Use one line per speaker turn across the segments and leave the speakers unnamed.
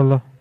Allah.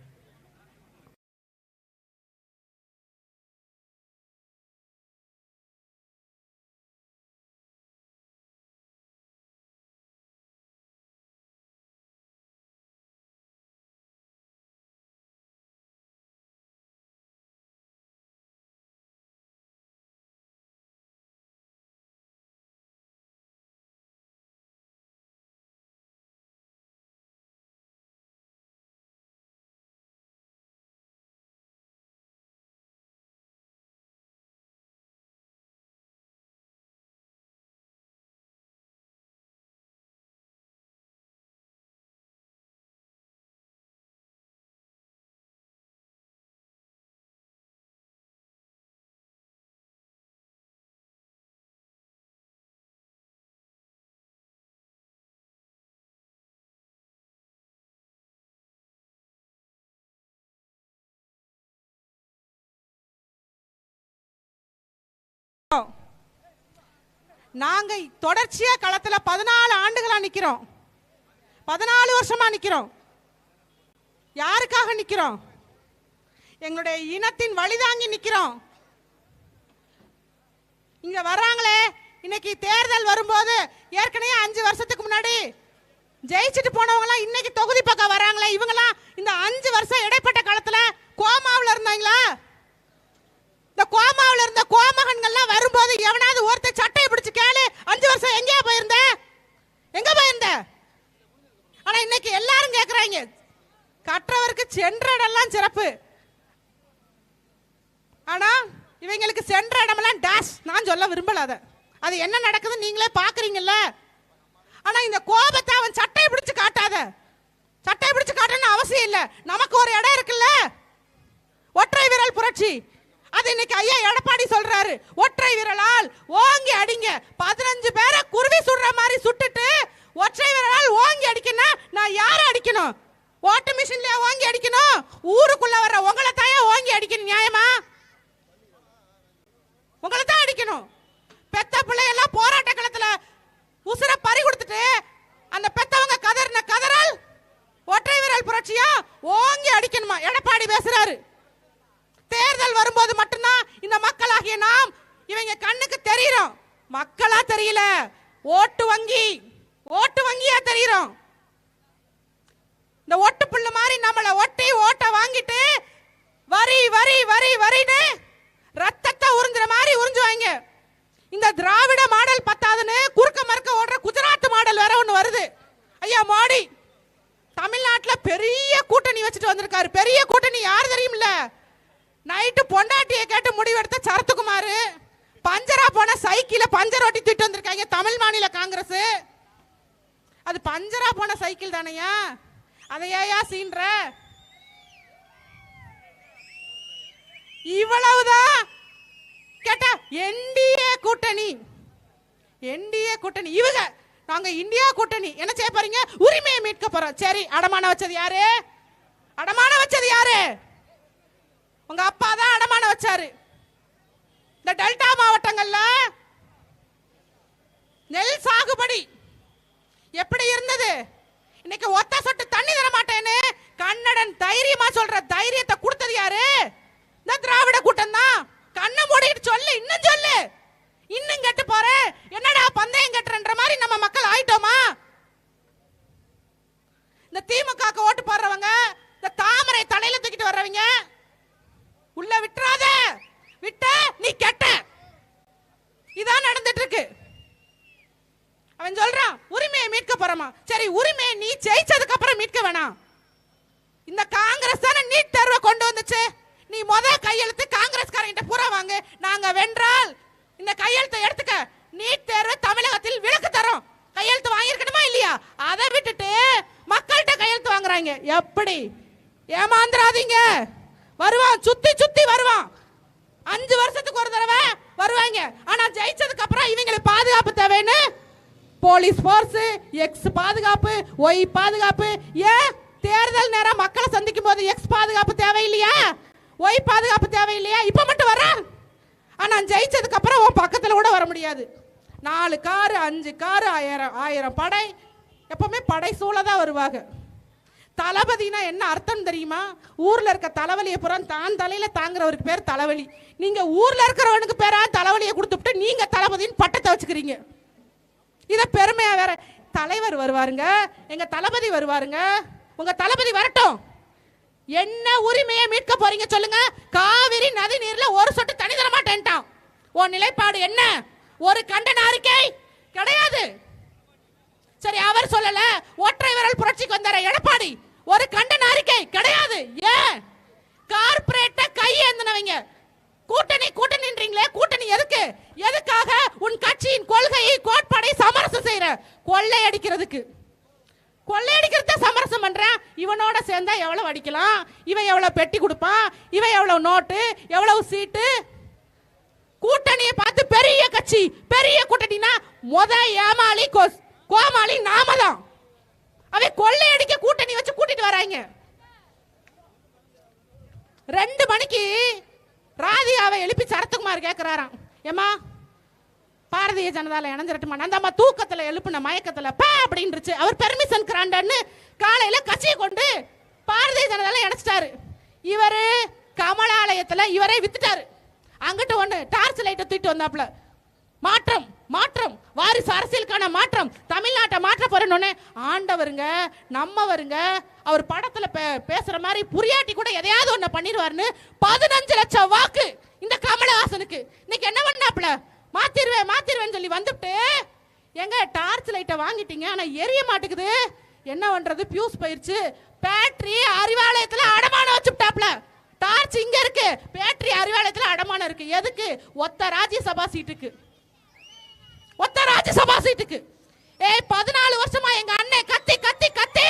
நாங்க தொடர்ச்சியா களத்துல பதினாலு ஆண்டுகளா நிக்கிறோம். பதினாலு வருஷமா நிக்கிறோம். யாருக்காக நிக்கிறோம்? எங்களுடைய இனத்தின் வழிதாங்கி நிக்கிறோம். இங்க வர்றாங்களே இன்னைக்கு தேர்தல் வரும்போது ஏற்கனவே அஞ்சு வருஷத்துக்கு முன்னாடி ஜெயிச்சுட்டு போனவங்களாம் இன்னைக்கு தொகுதி பக்கம் வராங்களே இவங்களாம் இந்த அஞ்சு வருஷம் இடைப்பட்ட காலத்துல கோமாவில் இருந்தாங்களா? இந்த கோமாவில் இருந்த கோமகன்கள்லாம் வரும்போது எவனாவது ஒருத்தர் சட்டையை பிடிச்சி கேளு அஞ்சு வருஷம் எங்கேயா போயிருந்த? எங்க போயிருந்த? ஆனா இன்னைக்கு எல்லாரும் கேக்குறாங்க. கற்றவருக்கு சென்ற இடம்லாம் சிறப்பு. ஆனா இவங்களுக்கு சென்ற இடமெல்லாம் டேஷ் நான் சொல்ல விரும்பல அதை. அது என்ன நடக்குதுன்னு நீங்களே பாக்குறீங்கல்ல. ஆனா இந்த கோபத்தை அவன் சட்டையை பிடிச்சு காட்டாத. சட்டையை பிடிச்சு காட்டணும்னு அவசியம் இல்லை. நமக்கு ஒரு இடம் இருக்குல்ல. ஒற்றை விரல் புரட்சி. அது இன்னைக்கு ஐயா எடப்பாடி சொல்றாரு. ஒற்றை விரலால் ஓங்கி அடிங்க. பதினஞ்சு பேரை குருவி சுடுற மாதிரி சுட்டுட்டு ஒற்றை விரலால் ஓங்கி அடிக்கணும் நான் யாரை அடிக்கணும்? ஓட்டு மிஷின்லயா ஓங்கி அடிக்கணும்? ஊருக்குள்ள வர்ற உங்களை தாயா ஓங்கி அடிக்கணும் நியாயமா? உங்களை தான் அடிக்கணும். பெத்த பிள்ளையெல்லாம் போராட்ட களத்துல உசுர பறி கொடுத்துட்டு அந்த பெத்தவங்க கதறின கதறல் ஒற்றை விரல் புரட்சியா ஓங்கி அடிக்கணுமா? எடப்பாடி பேசுறாரு. தேர்தல் வரும்போது மட்டும்தான் இந்த மக்களாகிய நாம் இவங்க கண்ணுக்கு தெரியுறோம் மக்களா தெரியல. ஓட்டு வங்கி ஓட்டு வங்கியா தெரியுறோம் இந்த ஒட்டு புல்லு மாதிரி நம்மள ஒட்டி ஓட்ட வாங்கிட்டு வரி வரி வரி வரின்னு ரத்தத்தை உறிஞ்சுற மாதிரி உறிஞ்சுவாங்க. இந்த திராவிட மாடல் பத்தாதுன்னு குறுக்க மறுக்க ஓடுற குஜராத் மாடல் வேற ஒண்ணு வருது. ஐயா மோடி தமிழ்நாட்டுல பெரிய கூட்டணி வச்சுட்டு வந்திருக்காரு. பெரிய கூட்டணி யார் தெரியும்ல நைட்டு பொண்டாட்டியை கேட்டு முடிவெடுத்த சரத்குமார் பஞ்சரா போன சைக்கிளை பஞ்சர் ஓட்டி தூக்கிட்டு வந்திருக்காங்க தமிழ் மாநில காங்கிரஸ். அது பஞ்சரா போன சைக்கிள் தானையா? அதை ஏயா சீன்ற? இவ்வளவுதான். கேட்டா என்டிஏ கூட்டணி. என்டிஏ கூட்டணி. இவங்க நாங்க இந்தியா கூட்டணி. என்ன செய்ய போறீங்க? உரிமையை மீட்க போறோம். சரி அடமான வச்சது யாரு? அடமான வச்சது யாரு? உங்க அப்பா தான் அடமான வச்சாரு. இந்த டெல்டா மாவட்டங்கள்ல நெல் சாகுபடி எப்படி இருந்தது? இன்னைக்கு ஒத்த சொட்டு தண்ணி தர மாட்டேன்னு கண்ணடன் தைரியமா சொல்ற தைரியத்தை கொடுத்தது யாரு? இந்த திராவிட கூட்டம் தான் கண்ணை மூடிட்டு சொல்லு இன்னும் சொல்லு. இன்னும் கெட்டு போற. என்னடா பந்தயம் கட்டுறன்ற மாதிரி நம்ம மக்கள் ஆயிட்டோமா? இந்த திமுக ஓட்டு போடுறவங்க இந்த தாமரை தலையில தூக்கிட்டு வர்றவங்க உள்ள விட்டுறாத. விட்ட நீ கெட்ட. இதான் நடந்துட்டு இருக்கு அவன் சொல்றான் உரிமையை மீட்க போறமா. சரி உரிமையை நீ ஜெயிச்சதுக்கு அப்புறம் மீட்க வேணாம். இந்த காங்கிரஸ் தானே நீட் தேர்வை கொண்டு வந்துச்சு. நீ முத கையெழுத்து காங்கிரஸ்காரங்கிட்ட பூரா வாங்க. நாங்க வென்றால் இந்த கையெழுத்தை எடுத்துக்க. நீட் தேர்வு தமிழகத்தில் விலக்கு தரோம். கையெழுத்து வாங்கியிருக்கணுமா இல்லையா? அதை விட்டுட்டு மக்கள்கிட்ட கையெழுத்து வாங்குறாங்க. எப்படி? ஏமாந்துராதீங்க வருவான் சுத்தி சுத்தி வருவான் அஞ்சு வருஷத்துக்கு ஒரு தடவை வருவாங்க. ஆனா ஜெயிச்சதுக்கு அப்புறம் இவங்களுக்கு பாதுகாப்பு தேவைன்னு? போலீஸ் போர்ஸ் எக்ஸ் பாதுகாப்பு ஒய் பாதுகாப்பு. ஏன்? தேர்தல் நேரம் மக்களை சந்திக்கும் போது எக்ஸ் பாதுகாப்பு தேவையில்லையா? ஒய் பாதுகாப்பு தேவையில்லையா? இப்ப மட்டும் வர? ஆனா ஜெயிச்சதுக்கு அப்புறம் உன் பக்கத்துல கூட வர முடியாது. நாலு காரு அஞ்சு காரு ஆயிரம் ஆயிரம் படை. எப்பவுமே படை சூழ தான் வருவாங்க. தளபதினா என்ன அர்த்தம் தெரியுமா? ஊர்ல இருக்க தலைவலியை புறம் தான் தலையில தாங்குறவருக்கு பேர் தலைவலி. நீங்க ஊர்ல இருக்கிறவனுக்கு பேரா தலைவலியை கொடுத்துட்டு நீங்க தளபதின்னு பட்டத்தை வச்சுக்கிறீங்க. இத பெருமையா வேற. தலைவர் வருவாருங்க. எங்க தளபதி வருவாருங்க. உங்க தளபதி வரட்டும். என்ன உரிமையை மீட்க போறீங்க சொல்லுங்க. காவிரி நதி நீர்ல ஒரு சொட்டு தனி தர மாட்டேன்ட்டான். உன் நிலைப்பாடு என்ன? ஒரு கண்டன அறிக்கை கிடையாது. சரி அவர் சொல்லல. ஒற்றை விரல் புரட்சிக்கு வந்தார எடப்பாடி. ஒரு கண்டன அறிக்கை கிடையாது. ஏன்? கார்ப்பரேட்ட கையேந்தினவங்க கூட்டணி கூட்டணின்றீங்களே கூட்டணி எதுக்கு? எதுக்காக உன் கட்சியின் கொள்கையை கோட்பாடை சமரசம் செய்யற கொள்ளை அடிக்கிறதுக்கு. கொள்ளையடிக்கிறத சமரசம் பண்றேன். இவனோட சேர்ந்தா எவ்வளவு அடிக்கலாம்? இவன் எவ்வளவு பெட்டி கொடுப்பான்? இவன் எவ்வளவு நோட்டு? எவ்வளவு சீட்டு கூட்டணியை பார்த்து பெரிய கட்சி பெரிய கூட்டணினா முத ஏமாளி கோமாளி நாம தான். அவன் கொள்ளையடிக்க கூட்டணி வச்சு கூட்டிட்டு வராங்க ரெண்டு மணிக்கு ராதியாவை எழுப்பி சரத்குமார் கேட்கிறாராம் ஏமா பாரதிய ஜனதால இணைஞ்சிரட்டுமா? அந்த அம்மா தூக்கத்துல எழுப்புன மயக்கத்துல பா அப்படின்றுச்சு. அவர் பெர்மிஷன் கிராண்டன்னு காலையில கட்சியை கொண்டு பாரதிய ஜனதால இணைச்சிட்டாரு. இவரு கமலாலயத்துல இவரே வித்துட்டாரு. அங்கிட்ட ஒண்ணு டார்ச் லைட்டை தூக்கிட்டு வந்தாப்ல மாற்றம். மாற்றம் வாரிசு அரசியலுக்கான மாற்றம் தமிழ்நாட்டை மாற்ற போறேன்னு ஆண்டவருங்க நம்மவருங்க அவர் படத்துல பே- பேசுற மாதிரி புரியாட்டி கூட எதையாவது ஒண்ணு பண்ணிடுவாருன்னு பதினஞ்சு லட்சம் வாக்கு இந்த கமலஹாசனுக்கு. இன்னைக்கு என்ன பண்ணாப்ல மாத்திருவேன் மாத்திருவேன்னு சொல்லி வந்துட்டு எங்க டார்ச் லைட்டை வாங்கிட்டீங்க ஆனா எரிய மாட்டேங்குது. என்ன பண்றது? பியூஸ் போயிருச்சு. பேட்டரி அறிவாலயத்துல அடமானம் வச்சுட்டாப்ல டார்ச் இங்க இருக்கு. பேட்டரி அறிவாலயத்துல அடமானம் இருக்கு. எதுக்கு? ஒத்த ராஜ்யசபா சீட்டுக்கு. ஒத்த ராஜ்யசபா சீட்டுக்கு. ஏய் பதினாலு வருஷமா எங்க அண்ணன் கத்தி கத்தி கத்தி.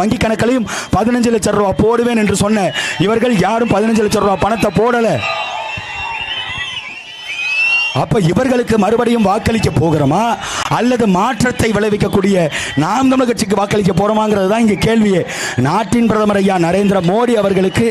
வங்கி கணக்கிலையும் பதினஞ்சு லட்சம் ரூபா போடுவேன் என்று சொன்ன இவர்கள் யாரும் பதினஞ்சு லட்சம் ரூபா பணத்தை போடல. அப்ப இவர்களுக்கு மறுபடியும் வாக்களிக்க போகிறோமா? அல்லது மாற்றத்தை விளைவிக்கக்கூடிய நாம் தமிழ் கட்சிக்கு வாக்களிக்க போறோமாங்கிறது தான் இங்க கேள்வியே. நாட்டின் பிரதமர் ஐயா நரேந்திர மோடி அவர்களுக்கு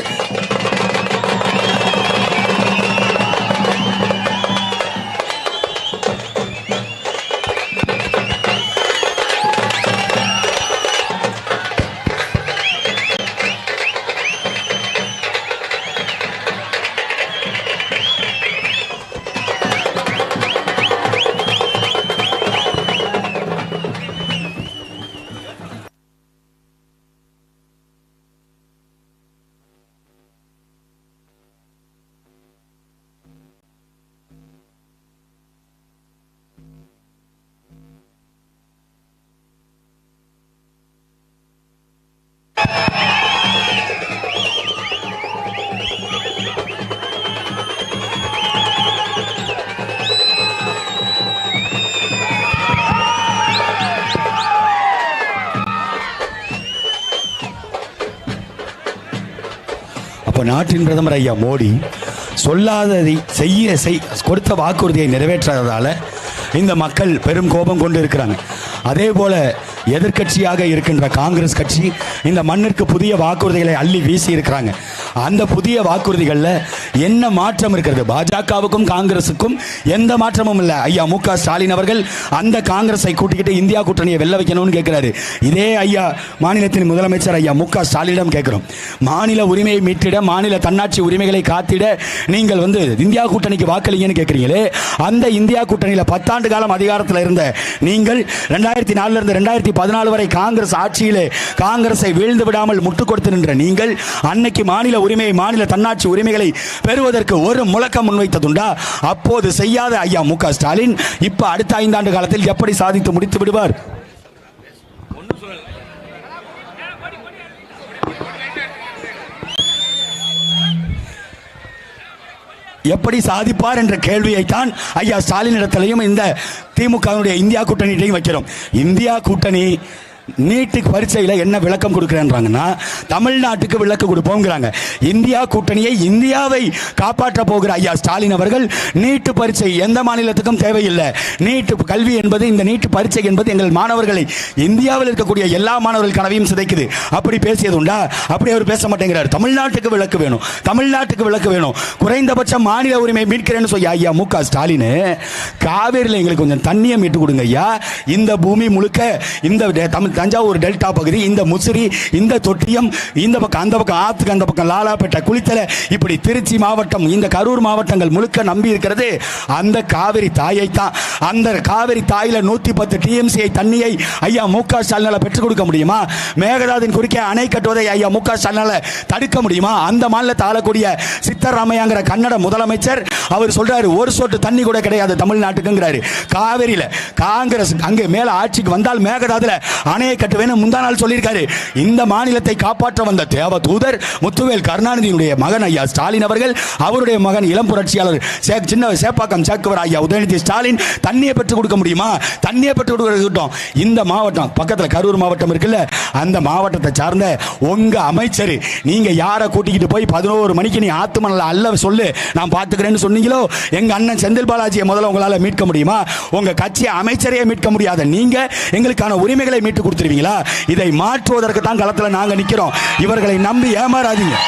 நாட்டின் பிரதமர் ஐயா மோடி சொல்லாததை செய்ய செய் கொடுத்த வாக்குறுதியை நிறைவேற்றாததால் இந்த மக்கள் பெரும் கோபம் கொண்டு இருக்கிறாங்க. அதே போல எதிர்க்கட்சியாக இருக்கின்ற காங்கிரஸ் கட்சி இந்த மண்ணிற்கு புதிய வாக்குறுதிகளை அள்ளி வீசி இருக்கிறாங்க. அந்த புதிய வாக்குறுதிகளில் என்ன மாற்றம் இருக்கிறது? பாஜகவுக்கும் காங்கிரசுக்கும் எந்த மாற்றமும் இல்லை. ஐயா மு க ஸ்டாலின் அவர்கள் அந்த காங்கிரஸை கூட்டிக்கிட்டு இந்தியா கூட்டணியை வெல்ல வைக்கணும்னு கேட்கிறாரு. இதே ஐயா மாநிலத்தின் முதலமைச்சர் ஐயா மு க ஸ்டாலினிடம் கேட்கிறோம். மாநில உரிமையை மீட்டிட மாநில தன்னாட்சி உரிமைகளை காத்திட நீங்கள் வந்து இந்தியா கூட்டணிக்கு வாக்களிங்கன்னு கேட்குறீங்களே அந்த இந்தியா கூட்டணியில் பத்தாண்டு காலம் அதிகாரத்தில் இருந்த நீங்கள் ரெண்டாயிரத்தி நாலுல இருந்து ரெண்டாயிரத்தி பதினாலு வரை காங்கிரஸ் ஆட்சியிலே காங்கிரஸை வீழ்ந்து விடாமல் முட்டுக் கொடுத்து நின்ற நீங்கள் அன்னைக்கு மாநில உரிமையை மாநில தன்னாட்சி உரிமைகளை பெறுவதற்கு ஒரு முழக்கம் முன்வைத்ததுண்டா? அப்போது செய்யாத ஐயா மு ஸ்டாலின் இப்ப அடுத்த ஐந்தாண்டு காலத்தில் எப்படி சாதித்து முடித்து விடுவார்? எப்படி சாதிப்பார் என்ற கேள்வியைத்தான் ஐயா ஸ்டாலின் இடத்திலையும் இந்த திமுகவினுடைய இந்தியா கூட்டணியிட்டையும் வைக்கிறோம். இந்தியா கூட்டணி நீட்டுக்கு பரீட்சையில் என்ன விளக்கம் கொடுக்குறேன்றாங்கன்னா தமிழ்நாட்டுக்கு விளக்கு கொடுப்போங்கிறாங்க. இந்தியா கூட்டணியை இந்தியாவை காப்பாற்ற போகிற ஐயா ஸ்டாலின் அவர்கள் நீட்டு பரீட்சை எந்த மாநிலத்துக்கும் தேவையில்லை. நீட்டு கல்வி என்பது இந்த நீட்டு பரீட்சை என்பது எங்கள் மாணவர்களை இந்தியாவில் இருக்கக்கூடிய எல்லா மாணவர்கள் கனவையும் சிதைக்குது. அப்படி பேசியது உண்டா? அப்படி அவர் பேச மாட்டேங்கிறார். தமிழ்நாட்டுக்கு விளக்கு வேணும். தமிழ்நாட்டுக்கு விளக்கு வேணும். குறைந்தபட்சம் மாநில உரிமை மீட்கிறேன்னு சொல்லி ஐயா மு க ஸ்டாலின் காவேரியில் எங்களுக்கு கொஞ்சம் தண்ணியை மீட்டு கொடுங்க ஐயா. இந்த பூமி முழுக்க இந்த தமிழ் தஞ்சாவூர் டெல்டா பகுதி இந்த முசிறி இந்த தொட்டியம் இந்த பக்கம் அந்த பக்கம் ஆத்துக்கு அந்த பக்கம் லாலாப்பேட்டை குளித்தலை இப்படி திருச்சி மாவட்டம் இந்த கரூர் மாவட்டங்கள் முழுக்க நம்பி இருக்கிறது. அந்த காவிரி தாயை தான் அந்த காவிரி தாயில் நூற்றி பத்து டிஎம்சிஐ தண்ணியை ஐயா மு க ஸ்டாலினால் பெற்றுக் கொடுக்க முடியுமா? மேகதாதின் குறுக்கே அணை கட்டுவதை ஐயா மு க ஸ்டாலினால் தடுக்க முடியுமா? அந்த மாநிலத்தை ஆளக்கூடிய சித்தராமையாங்கிற கன்னட முதலமைச்சர் அவர் சொல்றாரு ஒரு சொட்டு தண்ணி கூட கிடையாது தமிழ்நாட்டுக்குங்கிறாரு. காவிரியில் காங்கிரஸ் அங்கே மேலே ஆட்சிக்கு வந்தால் மேகதாதுல அணையை கட்டுவேன்னு முந்தா நாள் சொல்லியிருக்காரு. இந்த மாநிலத்தை காப்பாற்ற வந்த தேவ தூதர் முத்துவேல் கருணாநிதியினுடைய மகன் ஐயா ஸ்டாலின் அவர்கள் அவருடைய மகன் இளம் புரட்சியாளர் சின்ன சேப்பாக்கம் சேக்குவர் ஐயா உதயநிதி ஸ்டாலின் தண்ணியை பெற்றுக் கொடுக்க முடியுமா? தண்ணியை பெற்றுக் கொடுக்கட்டும் இந்த மாவட்டம் பக்கத்துல கரூர் மாவட்டம் இருக்குல்ல அந்த மாவட்டத்தை சார்ந்த உங்க அமைச்சர் நீங்க யாரை கூட்டிக்கிட்டு போய் பதினோரு மணிக்கு நீ ஆத்துமணல அல்ல சொல்லு நான் பாத்துக்கிறேன்னு சொன்னீங்களோ? எங்க அண்ணன் செந்தில் பாலாஜியை முதல்ல உங்களால மீட்க முடியுமா? உங்க கட்சி அமைச்சரையே மீட்க முடியாத நீங்க எங்களுக்கான உரிமைகளை மீட்டு கொடுத்துருவீங்களா? இதை மாற்றுவதற்கு தான் களத்தில் நாங்கள் நிற்கிறோம் இவர்களை நம்பி ஏமாறாதீங்க.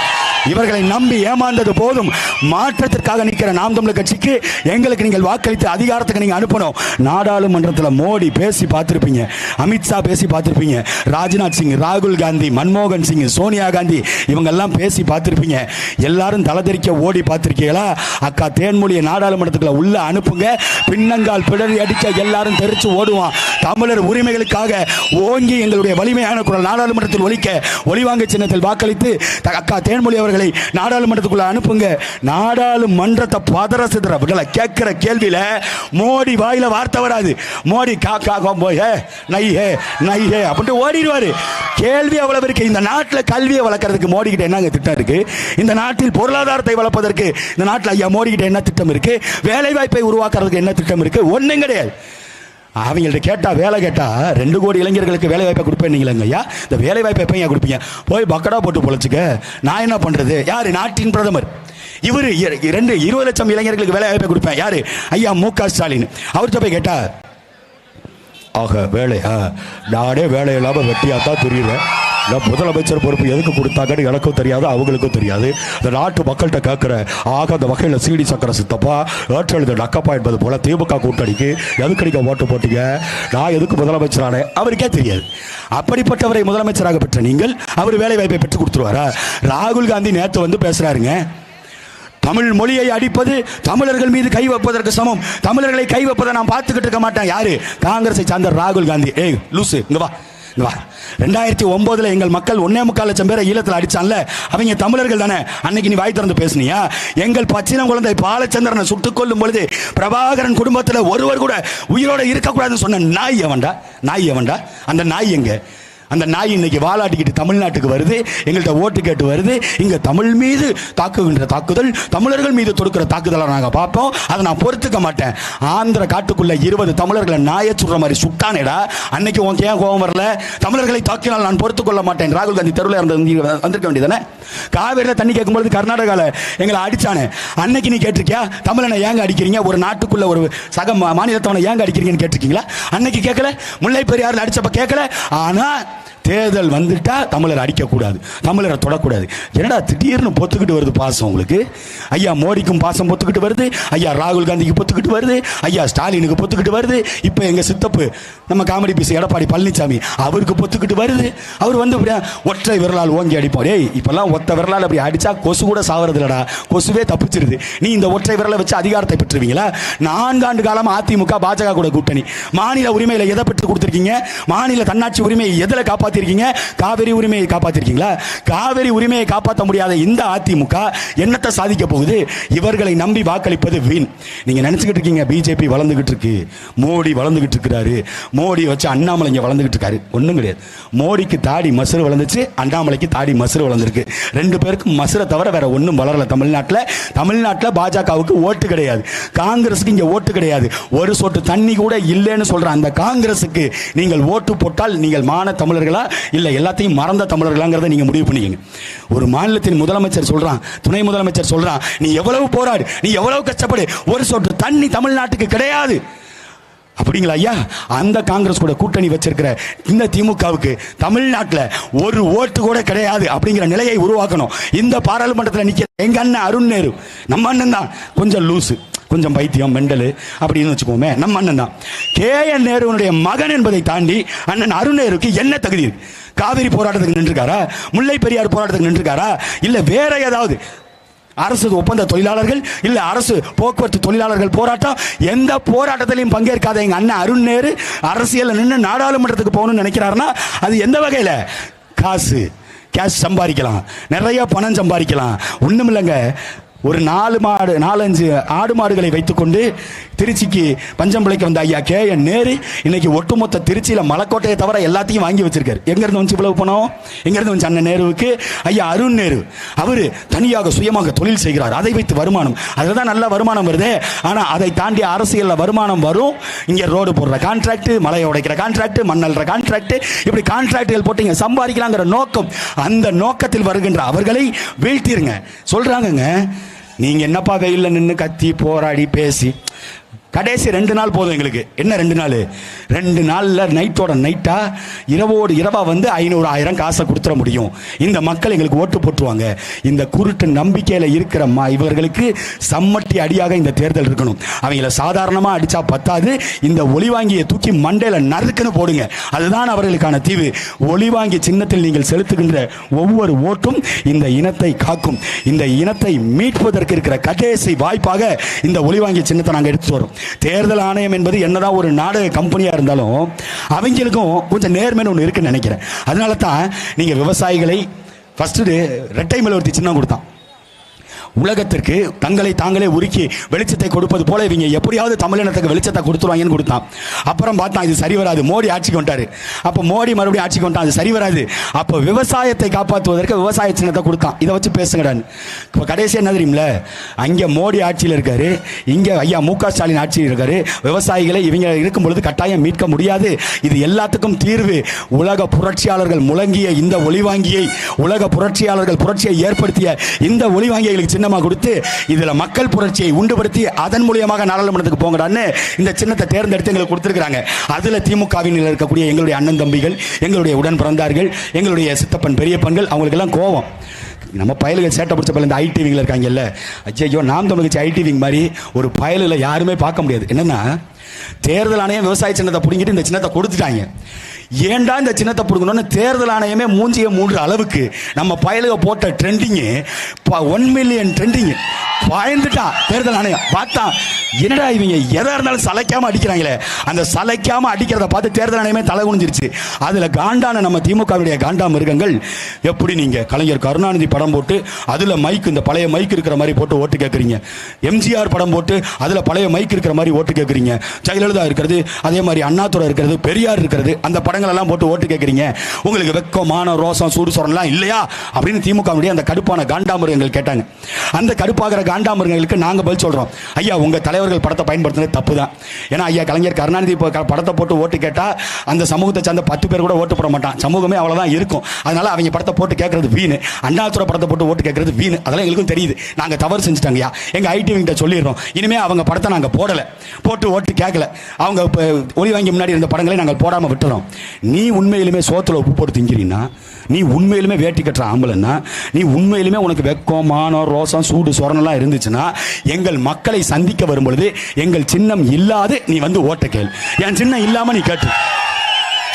இவர்களை நம்பி ஏமாந்தது போதும். மாற்றத்திற்காக நிற்கிற நாம் தமிழர் கட்சிக்கு எங்களுக்கு நீங்கள் வாக்களித்து அதிகாரத்துக்கு நீங்கள் அனுப்பணும். நாடாளுமன்றத்தில் மோடி பேசி பார்த்துருப்பீங்க. அமித்ஷா பேசி பார்த்துருப்பீங்க. ராஜ்நாத் சிங் ராகுல் காந்தி மன்மோகன் சிங் சோனியா காந்தி இவங்கெல்லாம் பேசி பார்த்துருப்பீங்க. எல்லாரும் தலதெறிக்க ஓடி பார்த்துருக்கீங்களா? அக்கா தேன்மொழியை நாடாளுமன்றத்துக்குள்ள உள்ள அனுப்புங்க. பின்னங்கால் பிடறி அடிக்க எல்லாரும் தெரிச்சு ஓடுவான். தமிழர் உரிமைகளுக்காக ஓங்கி எங்களுடைய வலிமையான குரல் நாடாளுமன்றத்தில் ஒழிக்க ஒளிவாங்க சின்னத்தில் வாக்களித்து த- அக்கா தேன்மொழி அவர்களை நாடாளுமன்றத்துக்குள்ள அனுப்புங்க. நாடாளுமன்றத்தை பதற சிதற விடல. கேட்கிற கேள்வியில மோடி வாயில வார்த்தை வராது. மோடி கா கா போய் ஹே நை ஹே ஹே அப்படின்ட்டு ஓடிடுவாரு. கேள்வி அவ்வளவு இருக்கு. இந்த நாட்டில் கல்வியை வளர்க்கறதுக்கு மோடி கிட்ட என்னங்க திட்டம் இருக்கு? இந்த நாட்டில் பொருளாதாரத்தை வளர்ப்பதற்கு இந்த நாட்டில் ஐயா மோடி கிட்ட என்ன திட்டம் இருக்கு? வேலை வாய்ப்பை உருவாக்குறதுக்கு என்ன திட்டம் இருக்கு? ஒன்றும் கிடையாது. அவங்கள்ட்ட கேட்டால் வேலை கேட்டால் ரெண்டு கோடி இளைஞர்களுக்கு வேலை வாய்ப்பை கொடுப்பேன் ஐயா. இந்த வேலை வாய்ப்பை எப்போ ஏன் கொடுப்பீங்க? போய் பக்கடா போட்டு பொழைச்சிக்க. நான் என்ன பண்ணுறது யாரு? நாட்டின் பிரதமர். இவர் ரெண்டு இருபது லட்சம் இளைஞர்களுக்கு வேலை வாய்ப்பை கொடுப்பேன். யார்? ஐயா மு க. ஸ்டாலின். அவர்கிட்ட போய் கேட்டா ஆக வேலையா நானே வேலை இல்லாமல் வெட்டியாக தான் தெரியுறேன். முதலமைச்சர் பொறுப்பு எதுக்கு கொடுத்தாங்கன்னு எனக்கும் தெரியாது அவங்களுக்கும் தெரியாது. இந்த நாட்டு மக்கள்கிட்ட கேட்குற ஆக அந்த வகையில் சீடி சக்கர சித்தப்பா ஏற்றல் இந்த நக்கப்பா என்பது போல திமுக கூட்டணிக்கு எதுக்கு நீங்கள் ஓட்டு போட்டீங்க? நான் எதுக்கு முதலமைச்சரானே? அவருக்கே தெரியாது. அப்படிப்பட்டவரை முதலமைச்சராக பெற்ற நீங்கள் அவர் வேலை வாய்ப்பை பெற்றுக் கொடுத்துருவாரா? ராகுல் காந்தி நேற்று வந்து பேசுகிறாருங்க தமிழ் மொழியை அடிப்பது தமிழர்கள் மீது கை வைப்பதற்கு சமம். தமிழர்களை கை வைப்பதை நான் பார்த்துக்கிட்டு இருக்க மாட்டேன். யாரு? காங்கிரஸை சார்ந்த ராகுல் காந்தி. ஏய் லூசு இங்க வா. ரெண்டாயிரத்தி ஒன்பதுல எங்கள் மக்கள் ஒன்னே முக்கால் லட்சம் பேரை ஈழத்தில் அடிச்சான்ல அவங்க தமிழர்கள் தானே? அன்னைக்கு நீ வாய் திறந்து பேசுனியா? எங்கள் பச்சின குழந்தை பாலச்சந்திரனை சுட்டுக் கொள்ளும் பொழுது பிரபாகரன் குடும்பத்தில் ஒருவர் கூட உயிரோட இருக்கக்கூடாதுன்னு சொன்ன நாய் எவன்டா? நாய் எவன்டா? அந்த நாய் எங்க? அந்த நாய் இன்னைக்கு வாலாட்டிக்கிட்டு தமிழ்நாட்டுக்கு வருது எங்கள்கிட்ட ஓட்டு கேட்டு வருது இங்க தமிழ் மீது தாக்குகின்ற தாக்குதல் தமிழர்கள் மீது தொடுக்கிற தாக்குதலை நாங்கள் பார்ப்போம். அதை நான் பொறுத்துக்க மாட்டேன். ஆந்திர காட்டுக்குள்ள இருபது தமிழர்களை நாயை சுடுற மாதிரி சுட்டானேடா. அன்னைக்கு உனக்கு ஏன் கோபம் வரல? தமிழர்களை தாக்கினால் நான் பொறுத்துக்கொள்ள மாட்டேன். ராகுல் காந்தி தெருவில் இருந்து வந்திருக்க வேண்டியதானே காவேரியில் தண்ணி கேட்கும்போது கர்நாடகாவில் எங்களை அடிச்சானே. அன்னைக்கு நீ கேட்டிருக்கியா? தமிழனை ஏங்க அடிக்கிறீங்க? ஒரு நாட்டுக்குள்ள ஒரு சக மா- மாநிலத்தவனை ஏங்க அடிக்கிறீங்கன்னு கேட்டிருக்கீங்களா? அன்னைக்கு கேட்கல. முல்லை பெரியாரில் அடிச்சப்ப கேட்கல. ஆனால் தேர்தல் வந்துட்டால் தமிழர் அடிக்கக்கூடாது. தமிழரை தொடக்கூடாது. என்னடா திடீர்னு பொத்துக்கிட்டு வருது பாசம் உங்களுக்கு? ஐயா மோடிக்கும் பாசம் பொத்துக்கிட்டு வருது. ஐயா ராகுல் காந்திக்கு பொத்துக்கிட்டு வருது. ஐயா ஸ்டாலினுக்கு பொத்துக்கிட்டு வருது. இப்போ எங்கள் சித்தப்பு நம்ம காமெடி பீஸ் எடப்பாடி பழனிசாமி அவருக்கு பொத்துக்கிட்டு வருது. அவர் வந்து இப்படியா ஒற்றை விரலால் ஓங்கி அடிப்போம் ஏய் இப்போல்லாம் ஒத்த விரலால் அப்படி அடித்தா கொசு கூட சாவது இல்லடா கொசுவே தப்பிச்சிருது. நீ இந்த ஒற்றை விரலை வச்சு அதிகாரத்தை பெற்றுருவீங்களா நான்காண்டு காலமாக அதிமுக பாஜக கூட கூட்டணி. மாநில உரிமையில் எதை பெற்று கொடுத்துருக்கீங்க? மாநில தன்னாட்சி உரிமையை எதில் காப்பாத்திருக்கீங்க? காவிரி உரிமையை காப்பாத்திருக்கீங்களா? காவிரி உரிமையை காப்பாற்ற முடியாத இந்த அதிமுக என்னத்தை சாதிக்க போகுது? இவர்களை நம்பி வாக்களிப்பது வீண். நீங்க நினைச்சுக்கிட்டு இருக்கீங்க பிஜேபி வளர்ந்துகிட்டு இருக்கு. மோடி வளர்ந்துகிட்டு இருக்கிறாரு. மோடி வச்சு அண்ணாமலை இங்க வளர்ந்துகிட்டு இருக்காரு. ஒண்ணும் கிடையாது. மோடிக்கு தாடி மசுறு வளர்ந்துச்சு அண்ணாமலைக்கு தாடி மசுறு வளர்ந்துருக்கு. ரெண்டு பேருக்கும் மசுரை தவிர வேற ஒன்றும் வளரல தமிழ்நாட்டில். தமிழ்நாட்டில் பாஜகவுக்கு ஓட்டு கிடையாது. காங்கிரஸுக்கு இங்க ஓட்டு கிடையாது. ஒரு சொட்டு தண்ணி கூட இல்லைன்னு சொல்ற அந்த காங்கிரஸுக்கு நீங்கள் ஓட்டு போட்டால் நீங்கள் மான தமிழர்களா? இல்லை எல்லாத்தையும் மறந்த தமிழர்களாங்கிறத நீங்க முடிவு பண்ணிக்கங்க. ஒரு மாநிலத்தின் முதலமைச்சர் சொல்றான் துணை முதலமைச்சர் சொல்றான் நீ எவ்வளவு போராடு நீ எவ்வளவு கஷ்டப்படு ஒரு சொட்டு தண்ணி தமிழ்நாட்டுக்கு கிடையாது. அப்படிங்களா ஐயா? அந்த காங்கிரஸ் கூட கூட்டணி வச்சிருக்கிற இந்த திமுகவுக்கு தமிழ்நாட்டில் ஒரு ஓட்டு கூட கிடையாது அப்படிங்கிற நிலையை உருவாக்கணும். இந்த பாராளுமன்றத்தில் நிற்கிற எங்க அண்ணன் அருண் நேரு நம்ம அண்ணன் தான். கொஞ்சம் லூசு கொஞ்சம் பைத்தியம் மெண்டலு அப்படின்னு வச்சுக்கோமே நம்ம அண்ணன் தான். கே என் நேருவனுடைய மகன் என்பதை தாண்டி அண்ணன் அருண் நேருக்கு என்ன தகுதி? காவிரி போராட்டத்துக்கு நின்றுருக்காரா? முல்லை பெரியார் போராட்டத்துக்கு நின்றுருக்காரா? இல்லை வேற ஏதாவது அரசு ஒப்பந்த தொழிலாளர்கள் இல்லை அரசு போக்குவரத்து தொழிலாளர்கள் போராட்டம் எந்த போராட்டத்திலையும் பங்கேற்காத எங்கள் அண்ணன் அருண் நேரு அரசியலில் நின்று நாடாளுமன்றத்துக்கு போகணும்னு நினைக்கிறாருன்னா அது எந்த வகையில்? காசு. கேஷ் சம்பாதிக்கலாம். நிறைய பணம் சம்பாதிக்கலாம். ஒன்றும் இல்லைங்க ஒரு நாலு மாடு நாலஞ்சு ஆடு மாடுகளை வைத்துக்கொண்டு திருச்சிக்கு பஞ்சம்பிளைக்கு வந்த ஐயா கே என் நேரு இன்னைக்கு ஒட்டுமொத்த திருச்சியில் மலைக்கோட்டையை தவிர எல்லாத்தையும் வாங்கி வச்சிருக்காரு. எங்கேருந்து வந்து இவ்வளவு பணம்? எங்கேருந்து வந்து அண்ணன் நேருவுக்கு? ஐயா அருண் நேரு. அவர் தனியாக சுயமாக தொழில் செய்கிறார். அதை வைத்து வருமானம். அதில் தான் நல்ல வருமானம் வருது. ஆனால் அதை தாண்டி அரசியலில் வருமானம் வரும். இங்கே ரோடு போடுற கான்ட்ராக்ட் மலையை உடைக்கிற கான்ட்ராக்ட் மண்ணல்ற கான்ட்ராக்ட் இப்படி கான்ட்ராக்டுகள் போட்டு இங்கே சம்பாதிக்கலாங்கிற நோக்கம் அந்த நோக்கத்தில் வருகின்ற அவர்களை வீழ்த்திருங்க. சொல்கிறாங்கங்க நீங்க என்னப்பா வெயில்ல நின்று கத்தி போராடி பேசி கடைசி ரெண்டு நாள் போதும் எங்களுக்கு. என்ன ரெண்டு நாள்? ரெண்டு நாளில் நைட்டோட நைட்டாக இரவோடு இரவாக வந்து ஐநூறு ஆயிரம் காசை கொடுத்துட முடியும். இந்த மக்கள் எங்களுக்கு ஓட்டு போட்டுருவாங்க. இந்த குருட்டு நம்பிக்கையில் இருக்கிற மா இவர்களுக்கு சம்மட்டி அடியாக இந்த தேர்தல் இருக்கணும். அவங்கள சாதாரணமாக அடித்தா பத்தாது. இந்த ஒளிவாங்கியை தூக்கி மண்டையில் நறுக்குன்னு போடுங்க. அதுதான் அவர்களுக்கான தீவு. ஒளிவாங்கி சின்னத்தில் நீங்கள் செலுத்துகின்ற ஒவ்வொரு ஓட்டும் இந்த இனத்தை காக்கும். இந்த இனத்தை மீட்பதற்கு இருக்கிற கடைசி வாய்ப்பாக இந்த ஒளிவாங்கி சின்னத்தை நாங்கள் எடுத்து வரோம். தேர்தல் ஆணையம் என்பது என்னதான் ஒரு நாடக கம்பெனியாக இருந்தாலும் அவங்களுக்கும் கொஞ்சம் நேர்மைன்னு ஒன்று இருக்குன்னு நினைக்கிறேன். அதனால தான் நீங்கள் விவசாயிகளை ஃபஸ்ட்டு ரெட்டை மெலவர்த்தி சின்னம் கொடுத்தான். உலகத்திற்கு தங்களை தாங்களே உருக்கி வெளிச்சத்தை கொடுப்பது போல இவங்க எப்படியாவது தமிழினத்துக்கு வெளிச்சத்தை கொடுத்துருவாங்கன்னு கொடுத்தான். அப்புறம் பார்த்தா இது சரி வராது. மோடி ஆட்சிக்கு வந்துட்டாரு. அப்போ மோடி மறுபடியும் ஆட்சிக்கு வந்துட்டான் அது சரி வராது. அப்போ விவசாயத்தை காப்பாற்றுவதற்கு விவசாய சின்னத்தை கொடுத்தான். இதை வச்சு பேசுங்கடான்னு இப்போ கடைசி என்ன தெரியுமில்ல? அங்கே மோடி ஆட்சியில் இருக்காரு. இங்கே ஐயா மு க ஸ்டாலின் ஆட்சியில் இருக்காரு. விவசாயிகளை இவங்க இருக்கும் பொழுது கட்டாயம் மீட்க முடியாது. இது எல்லாத்துக்கும் தீர்வு. உலக புரட்சியாளர்கள் முழங்கிய இந்த ஒளிவாங்கியை உலக புரட்சியாளர்கள் புரட்சியை ஏற்படுத்திய இந்த ஒளிவாங்கிகளுக்கு சின்னமாக கொடுத்து இதில் மக்கள் புரட்சியை உண்டுபடுத்தி அதன் மூலியமாக நாடாளுமன்றத்துக்கு போங்கடான்னு இந்த சின்னத்தை தேர்ந்தெடுத்து எங்களுக்கு கொடுத்துருக்காங்க அதில் திமுகவின் இருக்கக்கூடிய எங்களுடைய அண்ணன் தம்பிகள் எங்களுடைய உடன் பிறந்தார்கள் எங்களுடைய சித்தப்பன் பெரியப்பன்கள் அவங்களுக்கு எல்லாம் கோவம் நம்ம பயல்கள் சேட்டை பிடிச்ச பயில இந்த ஐடிவிங்கில் இருக்காங்கல்ல. ஐயோ நாம் தமிழ்ச்சி ஐடிவிங் மாதிரி ஒரு பயலில் யாருமே பார்க்க முடியாது. என்னென்னா தேர்தல் ஆணையம் விவசாய சின்னத்தை பிடிங்கிட்டு இந்த சின்னத்தை கொடுத்துட்டாங்க. ஏன்டா இந்த சின்னத்தை பிடுங்கணும்னு தேர்தல் ஆணையமே மூஞ்சிய மூன்று அளவுக்கு நம்ம பயலுக போட்ட ட்ரெண்டிங்கு ஒன் மில்லியன் ட்ரெண்டிங்கு பயந்துட்டான் தேர்தல் ஆணையம். பார்த்தான் என்னடா இவங்க எதா இருந்தாலும் சலைக்காம அடிக்கிறாங்களே? அந்த சலைக்காம அடிக்கிறத பார்த்து தேர்தல் ஆணையமே தலை குனிஞ்சிருச்சு. அதுல காண்டான நம்ம திமுகவுடைய காண்டா மிருகங்கள் எப்படி நீங்க கலைஞர் கருணாநிதி படம் போட்டு அதுல மைக் இந்த பழைய மைக் இருக்கிற மாதிரி போட்டு ஓட்டு கேட்குறீங்க எம்ஜிஆர் படம் போட்டு அதுல பழைய மைக் இருக்கிற மாதிரி ஓட்டு கேட்குறீங்க ஜெயலலிதா இருக்கிறது அதே மாதிரி அண்ணாதுரை இருக்கிறது பெரியார் இருக்கிறது அந்த படங்கள் எல்லாம் போட்டு ஓட்டு கேட்குறீங்க உங்களுக்கு வெக்கமான ரோசம் சூடு சொரம்லாம் இல்லையா? அப்படின்னு திமுகவுடைய அந்த கடுப்பான காண்டாமிருகங்கள் கேட்டாங்க. அந்த கடுப்பாகிற காண்டாமிருகங்களுக்கு நாங்க பதில் சொல்றோம். ஐயா உங்க தலைவர்கள் படத்தை பயன்படுத்துனது தப்பு தான் ஏன்னா ஐயா கலைஞர் கருணாநிதி இப்போ படத்தை போட்டு ஓட்டு கேட்டால் அந்த சமூகத்தை சேர்ந்த பத்து பேர் கூட ஓட்டு போட மாட்டான். சமூகமே அவ்வளோதான் இருக்கும். அதனால அவங்க படத்தை போட்டு கேட்கறது வீணு. அண்ணாத்துறை படத்தை போட்டு ஓட்டு கேட்கறது வீணு. அதெல்லாம் எங்களுக்கும் தெரியுது. நாங்கள் தவறு செஞ்சுட்டாங்கய்யா எங்கள் ஐடி கிட்ட சொல்லிடுறோம். இனிமே அவங்க படத்தை நாங்கள் போடலை. போட்டு ஓட்டு கேட்கல அவங்க இப்போ ஒளி வாங்கி முன்னாடி இருந்த படங்களை நாங்கள் போடாம விட்டுறோம். நீ உண்மையிலுமே சோத்துல உப்பு போட்டு திங்கிறீன்னா நீ உண்மையிலுமே வேட்டி கட்டுற ஆம்பளைன்னா நீ உண்மையிலுமே உனக்கு வெக்கம் மானம் ரோசம் சூடு சொரணெல்லாம் இருந்துச்சுன்னா எங்கள் மக்களை சந்திக்க வரும்பொழுது எங்கள் சின்னம் இல்லாது நீ வந்து ஓட்ட கேள். என் சின்னம் இல்லாம நீ கேட்டு.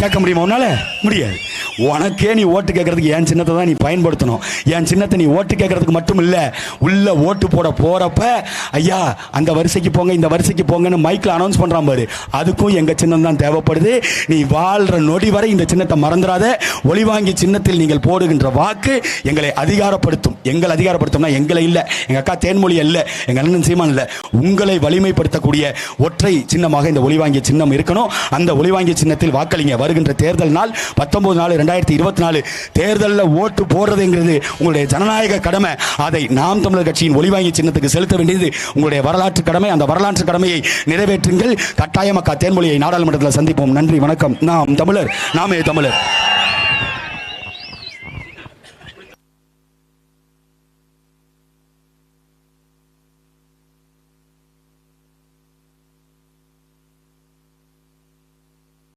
கேட்க முடியுமா உன்னால? முடியாது. உனக்கே நீ ஓட்டு கேட்கறதுக்கு என் சின்னத்தை தான் நீ பயன்படுத்தணும். என் சின்னத்தை நீ ஓட்டு கேட்கறதுக்கு மட்டும் இல்லை உள்ள ஓட்டு போட போறப்ப ஐயா அந்த வரிசைக்கு போங்க இந்த வரிசைக்கு போங்கன்னு மைக்கில் அனௌன்ஸ் பண்றான் பாரு. அதுக்கும் எங்க சின்னம் தான் தேவைப்படுது. நீ வாழ்ற நொடி வரை இந்த சின்னத்தை மறந்துடாத. ஒளிவாங்கி சின்னத்தில் நீங்கள் போடுகின்ற வாக்கு எங்களை அதிகாரப்படுத்தும். எங்களை அதிகாரப்படுத்தும்னா எங்களை இல்லை. எங்க அக்கா தேன்மொழி இல்லை எங்க அண்ணன் சீமான் இல்லை உங்களை வலிமைப்படுத்தக்கூடிய ஒற்றை சின்னமாக இந்த ஒளிவாங்கிய சின்னம் இருக்கணும். அந்த ஒளிவாங்கிய சின்னத்தில் வாக்களிங்க. வருகின்ற தேர்தல் நாள் பத்தொன்பது நாலு ரெண்டாயிரத்தி இருபத்தி நாலு. தேர்தலில் ஓட்டு போடுறதுங்கிறது உங்களுடைய ஜனநாயக கடமை. அதை நாம் தமிழர் கட்சியின் ஒளிவாங்கிய சின்னத்துக்கு செலுத்த வேண்டியது உங்களுடைய வரலாற்று கடமை. அந்த வரலாற்று கடமையை நிறைவேற்றுங்கள். கட்டாயம் தேன்மொழியை நாடாளுமன்றத்தில் சந்திப்போம். நன்றி வணக்கம். நாம் தமிழர் நாமே தமிழர்.